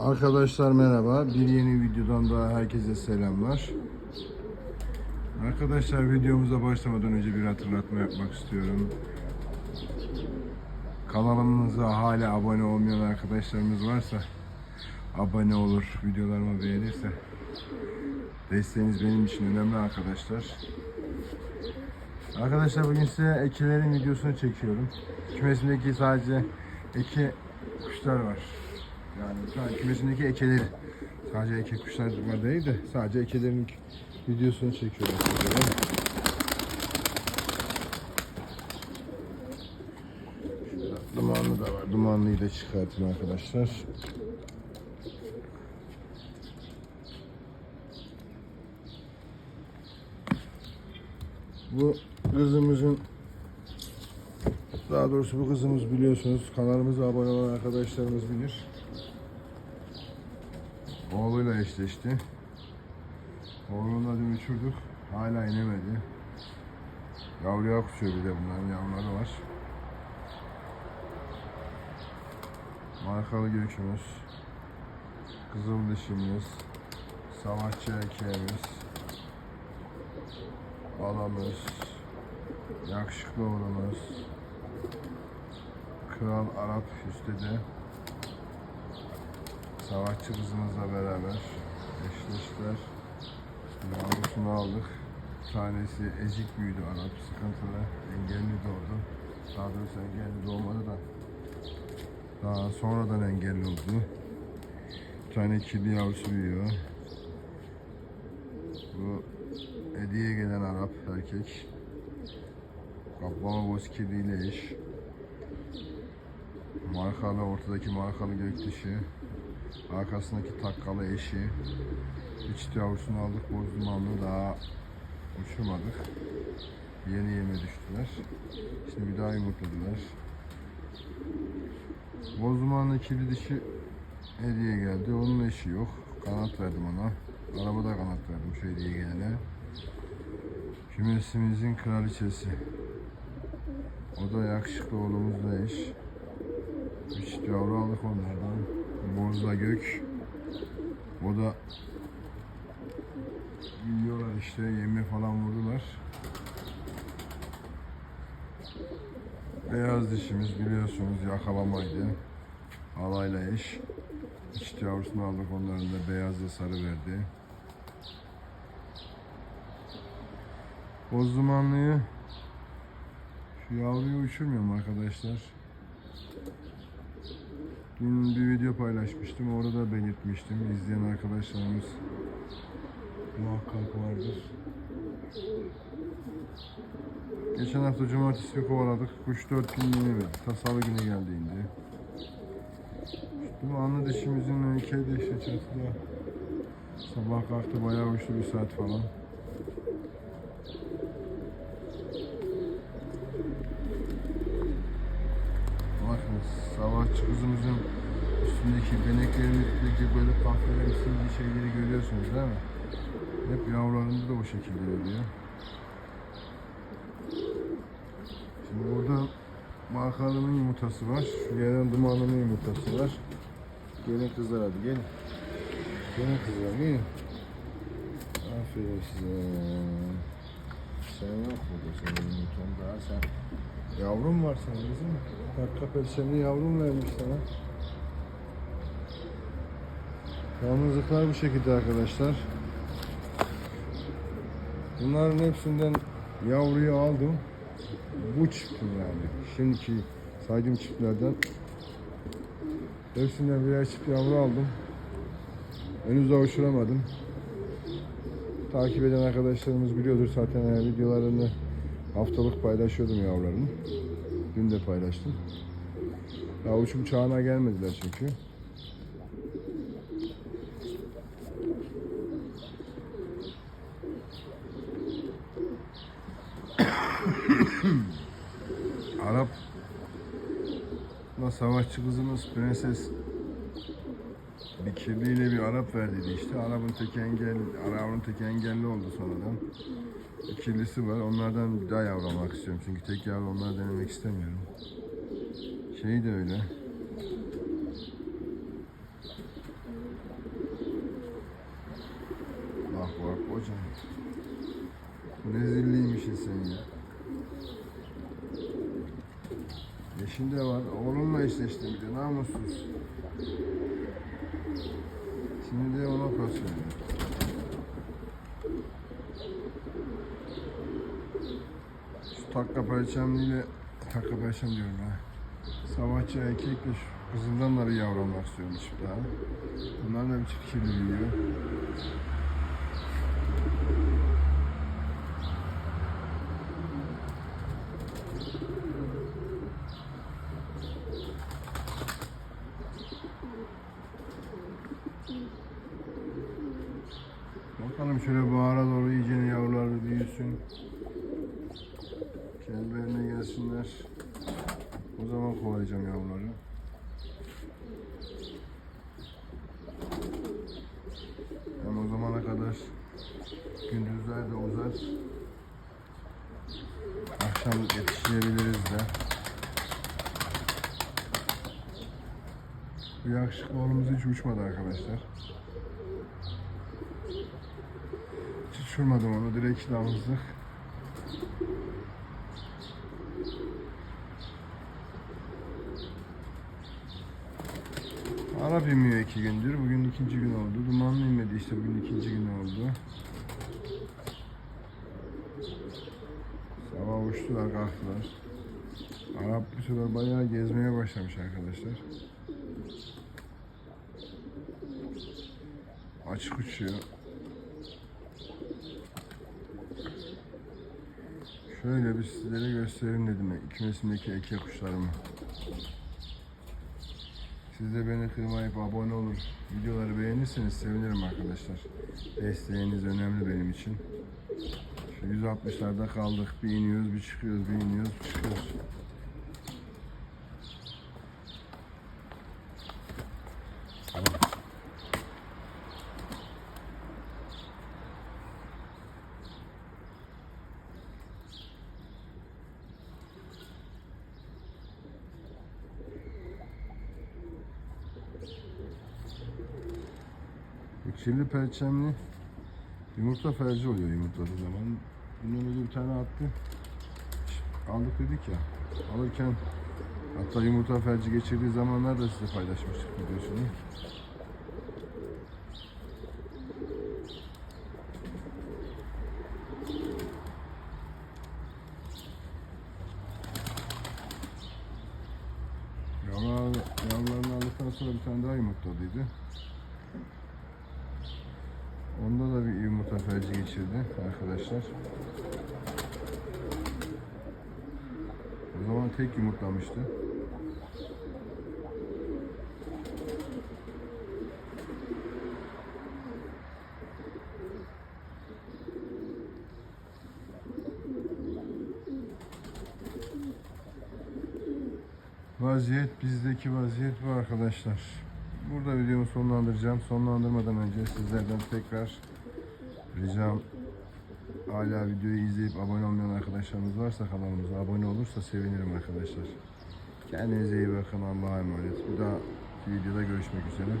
Arkadaşlar merhaba. Bir yeni videodan daha herkese selamlar. Arkadaşlar videomuza başlamadan önce bir hatırlatma yapmak istiyorum. Kanalımıza hala abone olmayan arkadaşlarımız varsa abone olur, videolarımı beğenirse desteğiniz benim için önemli arkadaşlar. Arkadaşlar bugün size ekilerin videosunu çekiyorum. Kümesimdeki sadece eki kuşlar var. Yani şu an kümesimdeki ekeleri. Sadece eke kuşlar değil de sadece ekelerin videosunu çekiyorum dumanlı da var. Dumanlıyı da çıkartayım arkadaşlar. Bu kızımızın daha doğrusu bu kızımız biliyorsunuz kanalımıza abone olan arkadaşlarımız bilir. Oğluyla eşleşti. Oğlunu da dün uçurduk. Hala inemedi. Yavruya kuşuyor bir de bunların yavruları var. Markalı gökümüz. Kızıl dişimiz. Savaşçı erkeğimiz. Balamız. Yakışıklı oğlumuz. Kral Arap Hüsnü'de savaşçı kızımızla beraber eşleştiler. Yavrusunu aldık. Tanesi ezik büyüdü Arap, sıkıntılı, engelli doğdu. Daha doğrusu engelli doğmadı da daha sonradan engelli oldu. Bir tane kirli yavrusu büyüyor. Bu hediye gelen Arap erkek. Kaplama boz kirliyle eş. Markalı, ortadaki markalı gökdişi. Arkasındaki takkalı eşi. Üç yavrusunu aldık, boz dumanlı daha uçurmadık. Yeni yeme düştüler. Şimdi bir daha yumurtladılar. Boz dumanlı ikili dişi hediye geldi. Onun eşi yok. Kanat verdim ona. Arabada kanat verdim şu hediye gelene. Kümesimizin kraliçesi. O da yakışıklı oğlumuzla eş. Üç yavru aldık onlardan. Bozla gök. O da yiyorlar işte yeme falan vurdular. Beyaz dişimiz biliyorsunuz yakalamaydı. Halayla eş. İşte yavrusunu aldık onların da beyazla sarı verdi. Boz dumanlıyı şu yavruyu uçurmuyorum arkadaşlar. Dün bir video paylaşmıştım. Orada da belirtmiştim. İzleyen arkadaşlarımız muhakkak vardır. Geçen hafta cumartesi bir kovaladık. Kuş 4 gün yeni verdi. Ta salı günü geldi indi. Bu anlı dişimizin kedi işte çatıda. Sabah kalktı bayağı uçtu bir saat falan. Bakın savaşçı kızımızın üstündeki beneklerimizdeki böyle kahverengi bir şeyleri görüyorsunuz değil mi? Hep yavrularında da o şekilde oluyor. Şimdi burada markalının yumurtası var. Yerden dumanının yumurtası var. Gelin kızlar hadi gelin. Gelin kızlar gelin. Aferin size. Sen yok burada senin yumurtan daha sen. Yavrum var senin mi? Dakika perşemli yavrum vermiş sana. Yalnızlıklar bu şekilde arkadaşlar. Bunların hepsinden yavruyu aldım. Bu çıktı yani. Şimdiki saydığım çiftlerden hepsinden birer çift yavru aldım. Henüz daha uçuramadım. Takip eden arkadaşlarımız biliyordur zaten yani videolarını haftalık paylaşıyordum yavrularını. Dün de paylaştım. Daha uçum çağına gelmediler çünkü. Arap savaşçı kızımız prenses bir kirliyle bir Arap verdiydi işte. Arap'ın teki engelli, Arap'ın teki engelli oldu sonradan. E, kirlisi var. Onlardan bir daha yavrulamak istiyorum. Çünkü tek yavru onları denemek istemiyorum. Şey de öyle. Ah, bak bak hocam. Rezilliymiş insan ya. Eşinde var. Oğlunla eşleştim bir de namussuz. Şimdi de pas veriyor. Şu takka perçemliyle takka perçem diyorum ha. Savaşçı erkekle şu kızıldanları istiyormuş bir daha. Bunlar da bir çift kirli büyüyor. Bakalım şöyle bahara doğru iyice yavrular bir büyüsün. Kendilerine gelsinler. O zaman kovalayacağım yavruları. Hem o zamana kadar gündüzler de uzar. Akşam yetiştirebiliriz de. Bu yakışıklı oğlumuz hiç uçmadı arkadaşlar. Hiç uçurmadım onu direkt damızlık. Arap inmiyor iki gündür. Bugün ikinci gün oldu. Dumanlı inmedi işte bugün ikinci gün oldu. Sabah uçtular kalktılar. Arap bu sefer bayağı gezmeye başlamış arkadaşlar. Açık uçuyor. Şöyle bir sizlere göstereyim dedim kümesimdeki erkek kuşlarımı. Siz de beni kırmayıp abone olur, videoları beğenirseniz sevinirim arkadaşlar. Desteğiniz önemli benim için. Şu 160'larda kaldık. Bir iniyoruz, bir çıkıyoruz, bir iniyoruz, bir çıkıyoruz. Kirli perçemli yumurta felci oluyor yumurtladığı zaman. Bunun önce bir tane attı. Aldık dedik ya. Alırken hatta yumurta felci geçirdiği zamanlar da size paylaşmıştık videosunu. Yavrular, yavrularını aldıktan sonra bir tane daha yumurtladıydı. Onda da bir yumurta felci geçirdi arkadaşlar. O zaman tek yumurtlamıştı. Vaziyet bizdeki vaziyet bu arkadaşlar. Burada videomu sonlandıracağım. Sonlandırmadan önce sizlerden tekrar ricam hala videoyu izleyip abone olmayan arkadaşlarımız varsa kanalımıza abone olursa sevinirim arkadaşlar. Kendinize iyi bakın. Allah'a emanet. Bir daha videoda görüşmek üzere.